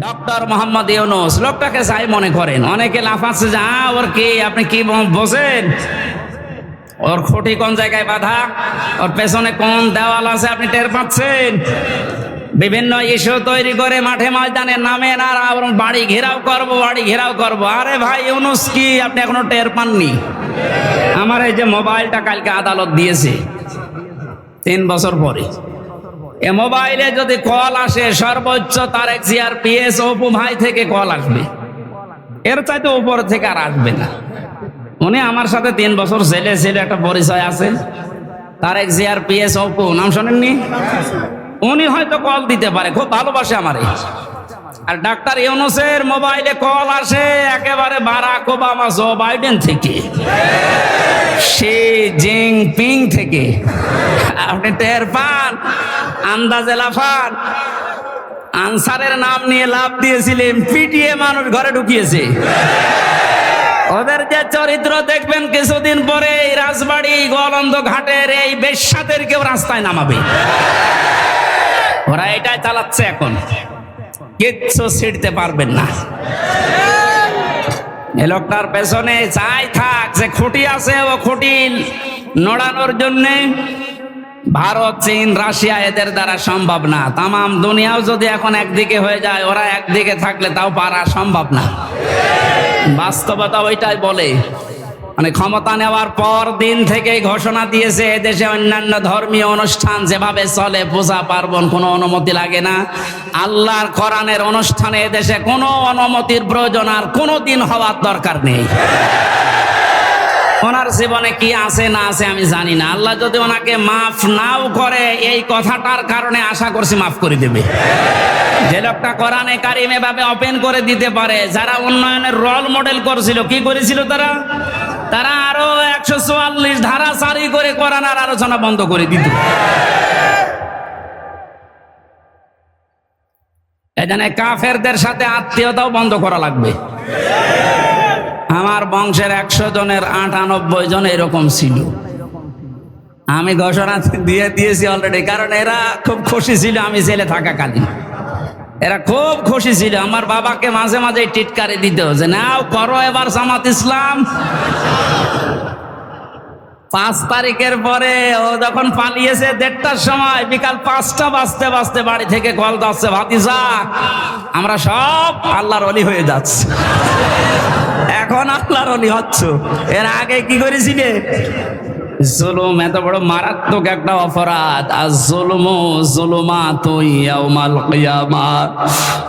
Doctor Mohammad Yunus, লোকটাকে যাই মনে করেন। অনেকে লাফাচ্ছে যা, ওর কি, আপনি কি ব- বোঝেন ওর খুঁটি কোন জায়গায় বাধা? ওর পেছনে কোন দেওয়াল আছে আপনি টের পাচ্ছেন? বিভিন্ন ইস্যু তৈরি করে মাঠে ময়দানে নামেন আর বাড়ি ঘেরাও করব, বাড়ি ঘেরাও করব। আরে ভাই, ইউনুস কি, আপনি এখনও টের পাননি? আমার এই যে মোবাইলটা কালকে আদালত দিয়েছে, তিন বছর পরে। এ মোবাইলে যদি কল আসে, সর্বোচ্চ তার এক জিআর পিএস অপু ভাই থেকে কল আসবে। এর চাইতে উপর থেকে আর আসবে না। উনি আমার সাথে তিন বছর ছেলে ছেলে, একটা পরিচয় আছে। তার এক জিআর পিএস অপু, নাম শোনেননি? উনি হয়তো কল দিতে পারে, খুব ভালোবাসে আমারে। আর ডাক্তার ইউনুসের মোবাইলে কল আসে, একেবারে বারাক ওবামা জো বাইডেন থেকে। সে জিং পিং থেকে। আপনি টের পান? আন্দাজে লাফান আনসারের নাম নিয়ে লাভ দিয়েছিলেন, পিটিয়ে মানুষ ঘরে ঢুকিয়েছে। ওদের যে চরিত্র দেখবেন কিছুদিন পরে এই রাজবাড়ি গোয়ালন্দ ঘাটের এই বেশ্যাদের কেউ রাস্তায় নামাবে। ওরা এটাই চালাচ্ছে এখন। কিচ্ছু ছিড়তে পারবেন না। এ লোকটার পেছনে যাই থাক, যে খুঁটি আছে ও খুঁটি নড়ানোর জন্যে ভারত, চীন, রাশিয়া এদের দ্বারা সম্ভব না। তামাম দুনিয়াও যদি এখন একদিকে হয়ে যায়, ওরা একদিকে থাকলে তাও পারা সম্ভব না। বাস্তবতা ওইটাই বলে। মানে ক্ষমতা নেওয়ার পর দিন থেকেই ঘোষণা দিয়েছে, এদেশে অন্যান্য ধর্মীয় অনুষ্ঠান যেভাবে চলে, পূজা পার্বণ কোনো অনুমতি লাগে না। আল্লাহর কোরআনের অনুষ্ঠানে এদেশে কোনো অনুমতির প্রয়োজন আর কোনো দিন হওয়ার দরকার নেই। ওনার জীবনে কি আছে না আছে আমি জানি না। আল্লাহ যদি ওনাকে মাফ নাও করে, এই কথাটার কারণে আশা করছি মাফ করে দেবে। যে লোকটা কোরআনে কারিম এভাবে ওপেন করে দিতে পারে, যারা উন্নয়নের রোল মডেল করছিল, কি করেছিল তারা? তারা আরও একশো চুয়াল্লিশ ধারা সারি করে কোরআন আর আলোচনা বন্ধ করে দিত। এখানে কাফেরদের সাথে আত্মীয়তাও বন্ধ করা লাগবে। আমার বংশের একশো জনের আটানব্বই জন এরকম ছিল। আমি ঘোষণা দিয়ে দিয়েছি অলরেডি কারণ এরা খুব খুশি ছিল আমি জেলে থাকাকালীন। এরা খুব খুশি ছিল। আমার বাবাকে মাঝে মাঝে টিটকারি দিত যে, নাও, করো এবার জামাত ইসলাম। পাঁচ তারিখের পরে ও যখন পালিয়েছে দেড়টার সময়, বিকাল পাঁচটা বাজতে বাজতে বাড়ি থেকে কল যাচ্ছে ভাতিজা, আমরা সব আল্লাহর অলি হয়ে যাচ্ছে। এখন আল্লাহর অলি হচ্ছ। এর আগে কি করেছিলে? জুলুম, এত বড় মারাত্মক একটা অপরাধ। আর জুলুম জুলুমা তুই ইয়াউমাল কিয়ামাত।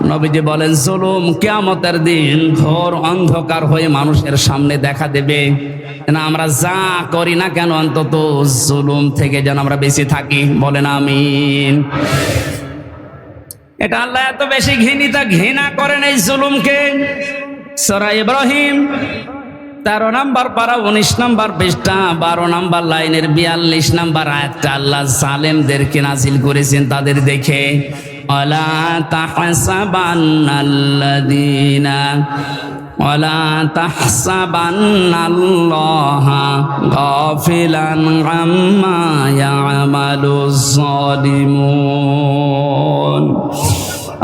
নবীজি বলেন, জুলুম কিয়ামতের দিন ঘোর অন্ধকার হয়ে মানুষের সামনে দেখা দেবে। না, আমরা যা করি না কেন অন্তত জুলুম থেকে যেন আমরা বেঁচে থাকি। বলেন আমিন। এটা আল্লাহ এত বেশি ঘৃণিতা, ঘৃণা করেন এই জুলুমকে। সরা ইব্রাহিম তেরো নাম্বার পারা, উনিশ নাম্বার পৃষ্ঠা, বারো নাম্বার লাইনের বিয়াল্লিশ নাম্বার আয়াতটা আল্লাহ সালেমদেরকে নাজিল করেছেন তাদের দেখে। অলা অলা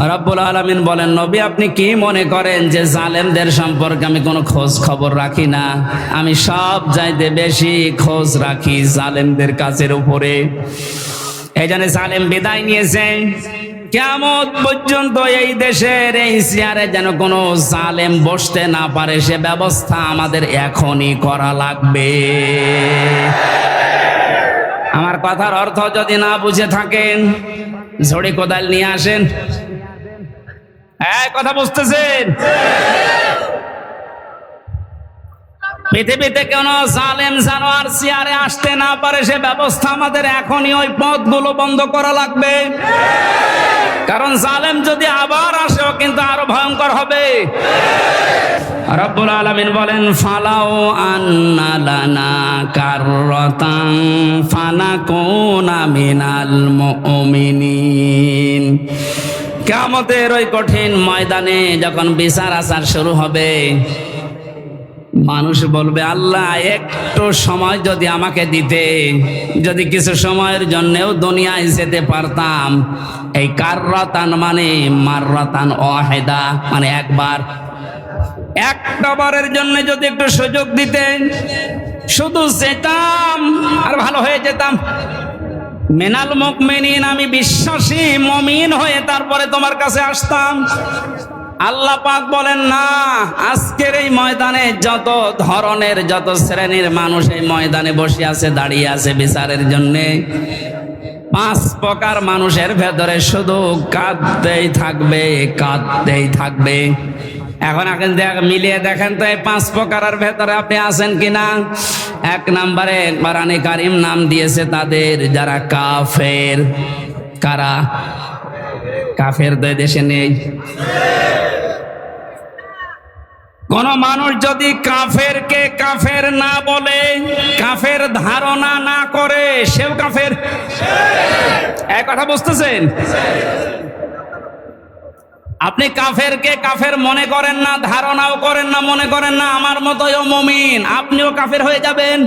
রাব্বুল আলামিন বলেন, নবী, আপনি কি মনে করেন যে জালেমদের সম্পর্কে আমি কোনো খোঁজ খবর রাখি না? আমি সব চাইতে বেশি খোঁজ রাখি জালেমদের কাছের উপরে। এই জন্য জালেম বিদায় নিয়েছে। কেমন পর্যন্ত এই দেশের এই চেয়ারে যেন কোনো জালেম বসতে না পারে, সে ব্যবস্থা আমাদের এখনই করা লাগবে। আমার কথার অর্থ যদি না বুঝে থাকেন ঝড়ি কোদাল নিয়ে আসেন। কথা বুঝতেছেন? পৃথিবীতে কোন জালেম জানোয়ার চেয়ারে আসতে না পারে, সে ব্যবস্থা আমাদের এখনই ওই পথগুলো বন্ধ করা লাগবে। কারণ জালেম যদি আবার আসে, ও কিন্তু আরও ভয়ঙ্কর হবে। রব্বুল আলামিন বলেন, ফালাও আন্না লানা কাররাতান ফানাকুনা মিনাল মুমিনিন। কিয়ামতের ওই কঠিন ময়দানে যখন বিচার আচার শুরু হবে, মানুষ বলবে, আল্লাহ, একটু সময় যদি আমাকে দিতে, যদি কিছু সময়ের জন্যেও দুনিয়ায় যেতে পারতাম। এই কার্রতান মানে মাররাতান অহেদা মানে একবার। একটা বারের জন্য যদি একটু সুযোগ দিতেন, শুধু যেতাম আর ভালো হয়ে যেতাম। মেনাল মুকমিনিন, আমি বিশ্বাসী, মমিন হয়ে তারপরে তোমার কাছে আসতাম। আল্লাহ পাক বলেন, না, আজকের এই ময়দানে যত ধরনের, যত শ্রেণির মানুষ এই ময়দানে বসে আছে, দাঁড়িয়ে আছে বিচারের জন্যে, পাঁচ প্রকার মানুষের ভেতরে শুধু কাঁদতেই থাকবে কাঁদতেই থাকবে। এখন এখন মিলিয়ে দেখেন তো এই পাঁচ প্রকারের ভেতরে আপনি আছেন কিনা? এক নম্বরে, কোরআনে কারিম নাম দিয়েছে তাদের যারা কাফের। কারা? কাফের তো দেশে নেই। কোন মানুষ যদি কাফেরকে কাফের না বলে, কাফের ধারণা না করে, সেও কাফের। এক কথা বুঝতেছেন? আপনি কাফেরকে কাফের মনে করেন না, ধারণাও করেন না, মনে করেন না, আমার মতোই মমিন। আপনিও কাফের হয়ে যাবেন।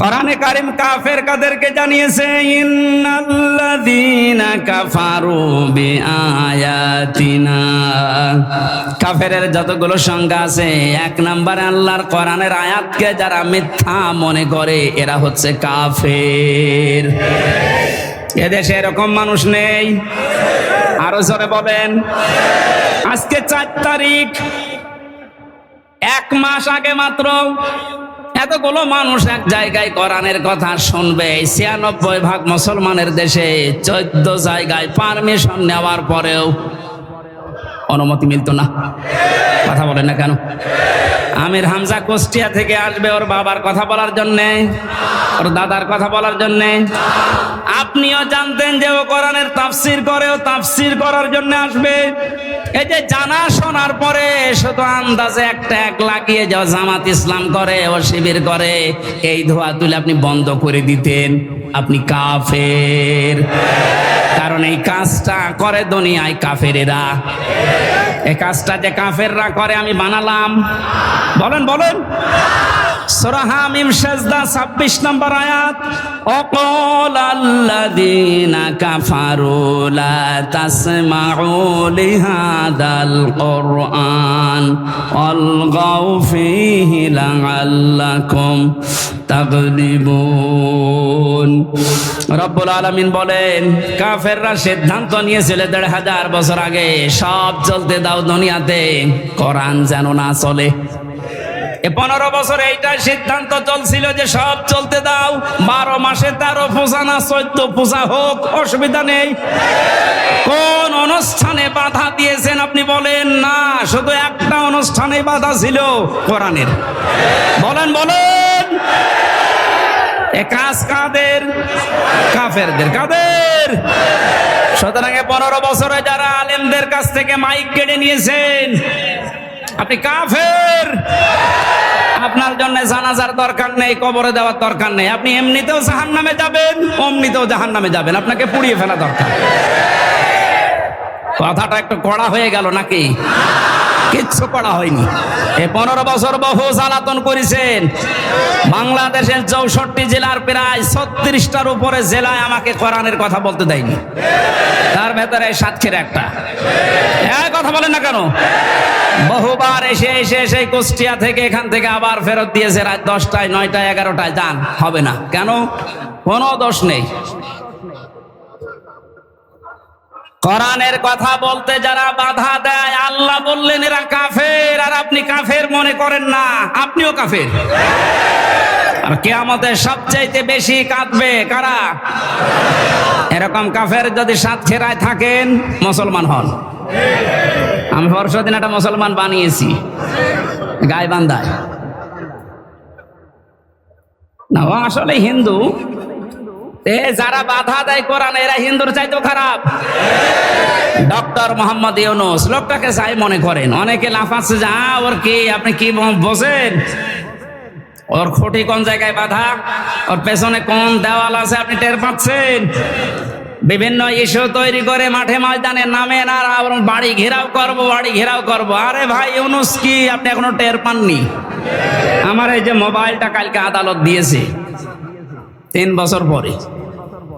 কোরআনে কারিম কাফের কাদেরকে জানিয়েছে, ইন্নাল্লাযীনা কাফারু বিআয়াতিনা। কাফেরের যতগুলো সংজ্ঞা আছে, এক নম্বরে আল্লাহর কোরআনের আয়াতকে যারা মিথ্যা মনে করে, এরা হচ্ছে কাফের। এদেশে এরকম মানুষ নেই। আরও জোরে বলেন। আজকে চার তারিখ। এক মাস আগে মাত্র এতগুলো মানুষ এক জায়গায় কোরআনের কথা শুনবে। ছিয়ানব্বই ভাগ মুসলমানের দেশে চোদ্দ জায়গায় পারমিশন নেওয়ার পরেও অনুমতি মিলতো না। কথা বলে না কেন? আমির হামজা কুষ্টিয়া থেকে আসবে ওর বাবার কথা বলার জন্যে, ওর দাদার কথা বলার জন্যে। আপনিও জানতেন যে ও কোরআনের তাফসির করে, ও তাফসির করার জন্য আসবে। এই যে জানা শোনার পরে শুধু আন্দাজে একটা এক লাগিয়ে যাও জামাত ইসলাম করে, ও শিবির করে, এই ধোয়া তুলে আপনি বন্ধ করে দিতেন। আপনি কাফের। কারণ এই কাজটা করে দুনিয়ায় কাফেরেরা। এই কাজটা যে কাফেররা করে, আমি বানালাম। বলেন বলেন। সূরা হামিম সেজদা 26 নম্বর আয়াত লা আলামিন বলেন, কাফেররা সিদ্ধান্ত নিয়েছিল দেড় হাজার বছর আগে সব চলতে দাও দুনিয়াতে, কোরআন যেন না চলে। পনেরো বছর এইটাই সিদ্ধান্ত চলছিল যে সব চলতে দাও। বারো মাসে তেরো পূজা না, চোদ্দ পূজা হোক, অসুবিধা নেই। কোন অনুষ্ঠানে বাধা দিয়েছেন আপনি বলেন না, শুধু একটা অনুষ্ঠানে বাধা ছিল কোরআনের। বলেন বলেন। কাজ কাদের? কাফেরদের কাদের? সুতরাং পনেরো বছরে যারা আলেমদের কাছ থেকে মাইক কেড়ে নিয়েছেন, আপনি কাফের? আপনার জন্য জানাজার দরকার নেই, কবরে দেওয়ার দরকার নেই। আপনি এমনিতেও জাহান নামে যাবেন, অমনিতেও জাহান নামে যাবেন। আপনাকে পুড়িয়ে ফেলা দরকার। কথাটা একটু কড়া হয়ে গেল নাকি? কিচ্ছু করা হয়নি। এ পনেরো বছর বহু জ্বালাতন করেছেন। বাংলাদেশের চৌষট্টি জেলার প্রায় ছত্রিশটার উপরে জেলায় আমাকে কোরআনের কথা বলতে দেয়নি। তার ভেতরে সাতক্ষীর একটা। এক কথা বলেন না কেন? বহুবার এসে এসে এসে কুষ্টিয়া থেকে এখান থেকে আবার ফেরত দিয়েছে রাত দশটায়, নয়টায়, এগারোটায়। যান, হবে না। কেন? কোনো দোষ নেই। কোরআনের কথা বলতে যারা বাধা দেয়, আল্লাহ বললেন, এরা কাফের, আর আপনি কাফের মনে করেন না, আপনিও কাফের। আর কেয়ামতে সবচাইতে বেশি কাঁদবে কারা? এরকম কাফের যদি সাতক্ষীরায় থাকেন, মুসলমান হন। আমি পরশু দিন একটা মুসলমান বানিয়েছি গায়ে বান্ধায় না, ও আসলে হিন্দু এ, যারা বাধা দেয় কোরআন, এরা হিন্দুর চাইতেও খারাপ। ডক্টর মোহাম্মদ ইউনুস, লোকটাকে যাই মনে করেন, অনেকে লাফাচ্ছে যা ওর কি? আপনি কি বোঝেন ওর খুঁটি কোন জায়গায় বাধা? ওর পেছনে কোন দেওয়াল আছে আপনি টের পাচ্ছেন? বিভিন্ন ইস্যু তৈরি করে মাঠে ময়দানে নামেন আর আবার বাড়ি ঘেরাও করব, বাড়ি ঘেরাও করব। আরে ভাই, ইউনুস কি? আপনি এখনও টের পাননি? আমার এই যে মোবাইলটা কালকে আদালত দিয়েছে, তিন বছর পরে।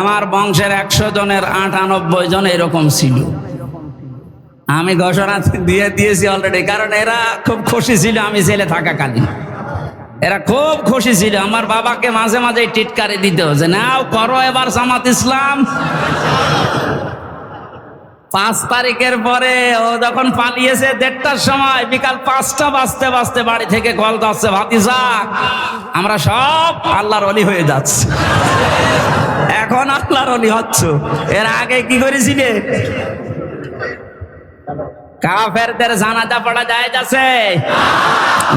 আমার বংশের একশো জনের আটানব্বই জন এরকম ছিল। আমি ঘোষণা দিয়ে দিয়েছি অলরেডি কারণ এরা খুব খুশি ছিল আমি ছেলে থাকা কালী এরা খুব খুশি ছিল, আমার বাবাকে মাঝে মাঝে টিটকারি দিত যে, নাও করো এবার জামাত ইসলাম। পাঁচ তারিখের পরে ও যখন পালিয়েছে দেড়টার সময়, বিকাল পাঁচটা বাজতে বাজতে বাড়ি থেকে কল যাচ্ছে ভাতিজা, আমরা সব আল্লাহর অলি হয়ে যাচ্ছে। এখন আল্লাহর অলি হচ্ছ। এর আগে কি করেছিলে? কাফেরদের জানাজা পড়া যায় যাচ্ছে।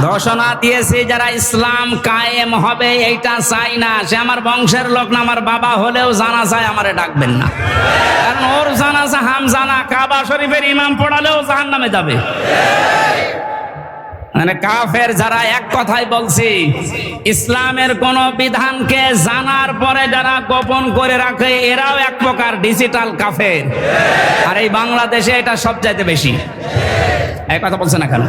ঘোষণা দিয়েছি, যারা ইসলাম কায়েম হবে, এইটা চাই না। সে আমার বংশের লোক না, আমার বাবা হলেও জানা চায় আমারে ডাকবেন না। কারণ ওর জানাজা হাম জানা কাবা শরীফের ইমাম পড়ালেও জাহান নামে যাবে। মানে কাফের যারা এক কথাই বলছি, ইসলামের কোন বিধানকে জানার পরে যারা গোপন করে রাখে, এরাও এক প্রকার ডিজিটাল কাফের। আর এই বাংলাদেশে এটা সবচাইতে বেশি। এই কথা বলছে না কেন?